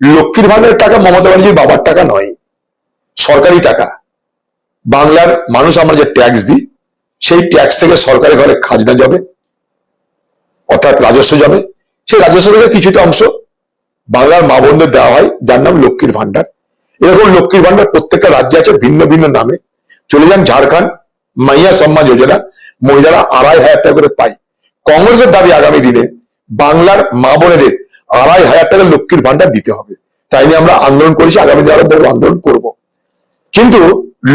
লক্ষ্মীর ভান্ডারের টাকা মমতা ব্যানার্জির বাবার টাকা নয়, সরকারি টাকা। বাংলার মানুষ আমরা যে ট্যাক্স দিই, সেই ট্যাক্স থেকে সরকারি ঘরে খাজনা যাবে অর্থাৎ রাজস্ব যাবে সেই রাজস্ব থেকে কিছুটা অংশ বাংলার মা বোনদের দেওয়া হয়, যার নাম লক্ষ্মীর ভান্ডার এরকম লক্ষ্মীর ভান্ডার প্রত্যেকটা রাজ্যে আছে ভিন্ন ভিন্ন নামে। চলে যান ঝাড়খণ্ড, মাইয়া সম্মান যোজনা, মহিলারা আড়াই হাজার টাকা করে পায়। কংগ্রেসের দাবি আগামী দিনে বাংলার মা বোনেদের আড়াই হাজার টাকা লক্ষ্মীর ভান্ডার দিতে হবে। তাই নিয়ে আমরা আন্দোলন করেছি, আগামী দিনে আরও আন্দোলন করব। কিন্তু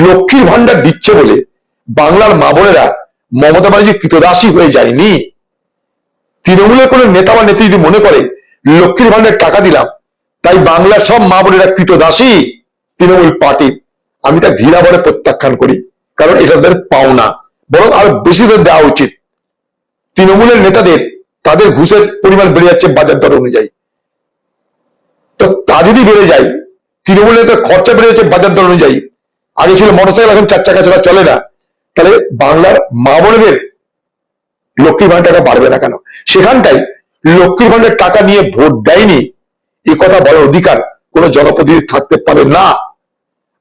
লক্ষ্মীর ভান্ডার দিচ্ছে বলে বাংলার মা বোনেরা মমতা ব্যানার্জি কৃতদাসী হয়ে যায়নি। তৃণমূলের কোন নেতা বা নেত্রী যদি মনে করে, লক্ষ্মীর ভান্ডার টাকা দিলাম, তাই বাংলার সব মা বোনেরা কৃতদাসী তৃণমূল পার্টি। আমি তা ঘৃণা বলে প্রত্যাখ্যান করি, কারণ এটা তাদের পাওনা। বরং আরও বেশি দেওয়া উচিত। তৃণমূলের নেতাদের তাদের ঘুষের পরিমাণ বেড়ে যাচ্ছে বাজার দর অনুযায়ী। তো তা যদি বেড়ে যায়, তৃণমূলের নেতার খরচা বেড়ে যাচ্ছে বাজার দর অনুযায়ী। আগে ছিল মোটরসাইকেল, এখন চার চাকা ছাড়া চলে না। তাহলে বাংলার মা বোনেদের লক্ষ্মীর ভান্ডার টাকা বাড়বে না কেন? সেখানটাই লক্ষ্মীর ভান্ডার টাকা নিয়ে ভোট দেয়নি, এ কথা বলার অধিকার কোন জনপ্রতিনিধি থাকতে পারে না।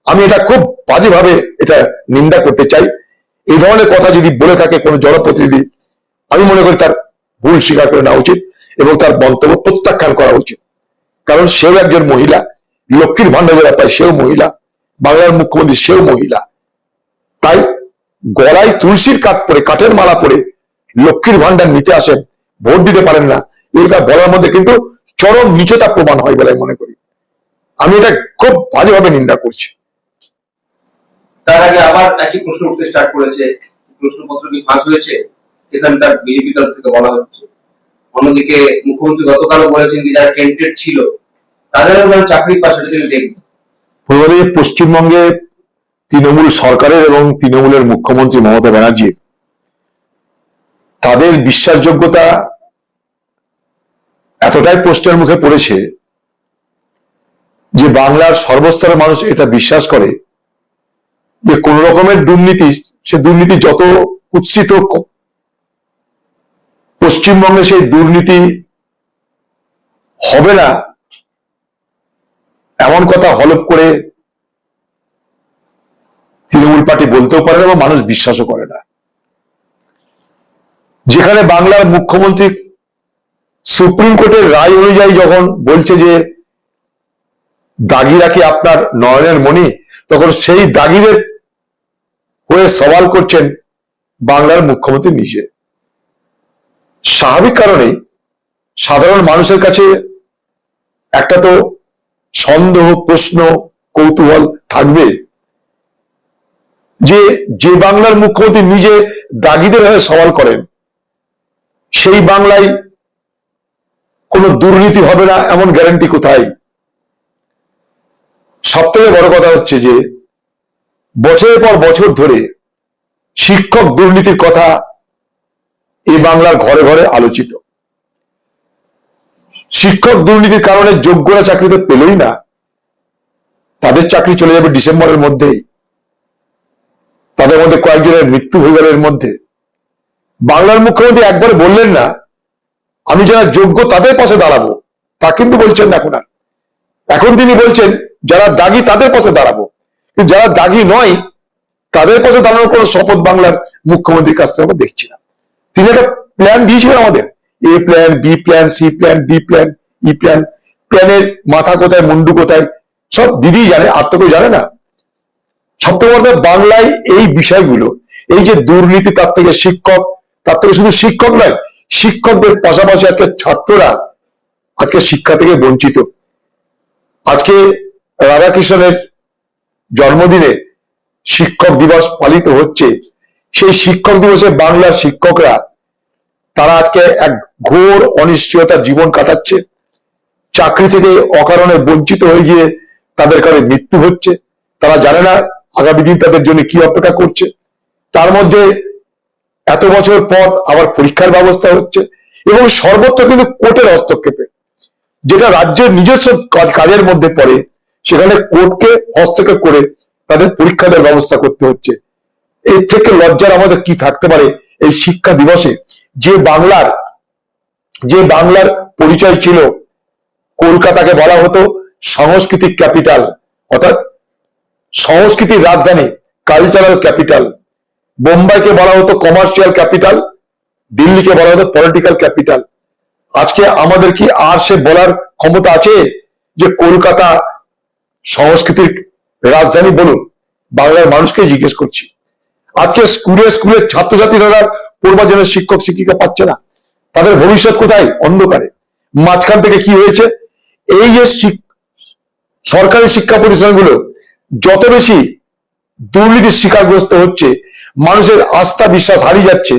আমি এটা খুব বাজেভাবে এটা নিন্দা করতে চাই। এই ধরনের কথা যদি বলে থাকে কোনো জনপ্রতিনিধি, আমি মনে করি তার ভুল স্বীকার করে নেওয়া উচিত এবং তার মন্তব্য প্রত্যাখ্যান করা উচিত। কারণ সেও একজন মহিলা, লক্ষ্মীর ভান্ডার যারা পায় সেও মহিলা, বাংলার মুখ্যমন্ত্রী সেও মহিলা। তাই গলায় তুলসীর কাঠ পরে, কাঠের মালা পরে লক্ষ্মীর ভান্ডার নিতে আসেন, ভোট দিতে পারেন না এটা বলার মধ্যে কিন্তু চরম নিচতা প্রমাণ হয় বলে মনে করি। আমি এটা খুব বাজেভাবে নিন্দা করছি। তার আগে আবার একই প্রশ্ন উঠতে স্টার্ট করেছে, প্রশ্নপত্র কি ফাঁস হয়েছে? সেখানকার বিজেপি থেকে বলা হচ্ছে। অন্যদিকে মুখ্যমন্ত্রী গতকালও বলেছেন যে যারা ছিল তাদের যেন চাকরি পাশে তিনি দেখবেন পশ্চিমবঙ্গে তৃণমূল সরকারের এবং তৃণমূলের মুখ্যমন্ত্রী মমতা ব্যানার্জির তাদের বিশ্বাসযোগ্যতা এতটাই প্রশ্নের মুখে পড়েছে যে বাংলার সর্বস্তরের মানুষ এটা বিশ্বাস করে যে কোন রকমের দুর্নীতি সে দুর্নীতি যত হোক, পশ্চিমবঙ্গে সেই দুর্নীতি হবে না, এমন কথা হলপ করে তৃণমূল পার্টি বলতেও পারে না এবং মানুষ বিশ্বাসও করে না। যেখানে বাংলার মুখ্যমন্ত্রী সুপ্রিম কোর্টের রায় অনুযায়ী যখন বলছে যে দাগিরা কি আপনার নয়নের মণি, তখন সেই দাগিদের হয়ে সওয়াল করছেন বাংলার মুখ্যমন্ত্রী নিজে। স্বাভাবিক কারণে সাধারণ মানুষের কাছে একটা তো সন্দেহ, প্রশ্ন, কৌতূহল থাকবে যে যে বাংলার মুখ্যমন্ত্রী নিজে দাগিদের হয়ে সওয়াল করেন, সেই বাংলায় কোনো দুর্নীতি হবে না এমন গ্যারান্টি কোথায়? সব থেকে বড় কথা হচ্ছে যে, বছরের পর বছর ধরে শিক্ষক দুর্নীতির কথা এই বাংলার ঘরে ঘরে আলোচিত। শিক্ষক দুর্নীতির কারণে যোগ্যরা চাকরি তো পেলই না, তাদের চাকরি চলে যাবে ডিসেম্বরের মধ্যেই। তাদের মধ্যে কয়েকজনের মৃত্যু হয়ে গেল এর মধ্যে। বাংলার মুখ্যমন্ত্রী একবার বললেন না, আমি যারা যোগ্য তাদের পাশে দাঁড়াবো, তা কিন্তু বলছেন না এখন আর। এখন তিনি বলছেন, যারা দাগি তাদের পাশে দাঁড়াবো। কিন্তু যারা দাগি নয়, তাদের পাশে দাঁড়ানোর কোনো শপথ বাংলার মুখ্যমন্ত্রীর কাছ থেকে আমরা দেখছি না। তিনি একটা প্ল্যান দিয়েছিলেন আমাদের। A plan B plan C plan D plan E plan প্ল্যানের মাথা কোথায়, মুন্ডু কোথায়, সব দিদি জানে, আর তো জানে না। সবথেকে বাংলায় এই বিষয়গুলো, এই যে দুর্নীতি, তার থেকে শিক্ষক, তার থেকে শুধু শিক্ষক নয়, শিক্ষকদের পাশাপাশি আজকে ছাত্ররা আজকে শিক্ষা থেকে বঞ্চিত। আজকে রাধাকৃষ্ণের জন্মদিনে শিক্ষক দিবস পালিত হচ্ছে। সেই শিক্ষক দিবসে বাংলার শিক্ষকরা তারা আজকে এক ঘোর অনিশ্চয়তার জীবন কাটাচ্ছে। চাকরি থেকে অকারণে বঞ্চিত হয়ে গিয়ে তাদের কারণে মৃত্যু হচ্ছে। তারা জানে না আগামী দিন তাদের জন্য কি অপেক্ষা করছে। তার মধ্যে এত বছর পর আবার পরীক্ষার ব্যবস্থা হচ্ছে এবং সর্বত্র কিন্তু কোর্টের হস্তক্ষেপে, যেটা রাজ্যের নিজস্ব কাজের মধ্যে পড়ে, সেখানে কোর্টকে হস্তক্ষেপ করে তাদের পরীক্ষা দেওয়ার ব্যবস্থা করতে হচ্ছে। এর থেকে লজ্জার আমাদের কি থাকতে পারে এই শিক্ষা দিবসে? যে বাংলার যে বাংলার পরিচয় ছিল, কলকাতাকে বলা হতো সাংস্কৃতিক ক্যাপিটাল, অর্থাৎ সংস্কৃতির রাজধানী কালচারাল ক্যাপিটাল বোম্বাইকে বলা হতো কমার্শিয়াল ক্যাপিটাল দিল্লিকে বলা হতো পলিটিক্যাল ক্যাপিটাল আজকে আমাদের কি আর সে বলার ক্ষমতা আছে যে কলকাতা সংস্কৃতির রাজধানী বলুন? বাংলার মানুষকে জিজ্ঞেস করছি। আজকে স্কুলে স্কুলে ছাত্রছাত্রী তারা পড়বার জন্য শিক্ষক শিক্ষিকা পাচ্ছে না। তাদের ভবিষ্যৎ কোথায়? অন্ধকারে। মাঝখান থেকে কি হয়েছে? এই যে সরকারি শিক্ষা প্রতিষ্ঠানগুলো যত বেশি দুর্নীতির শিকারগ্রস্ত হচ্ছে, মানুষের আস্থা, বিশ্বাস হারিয়ে যাচ্ছে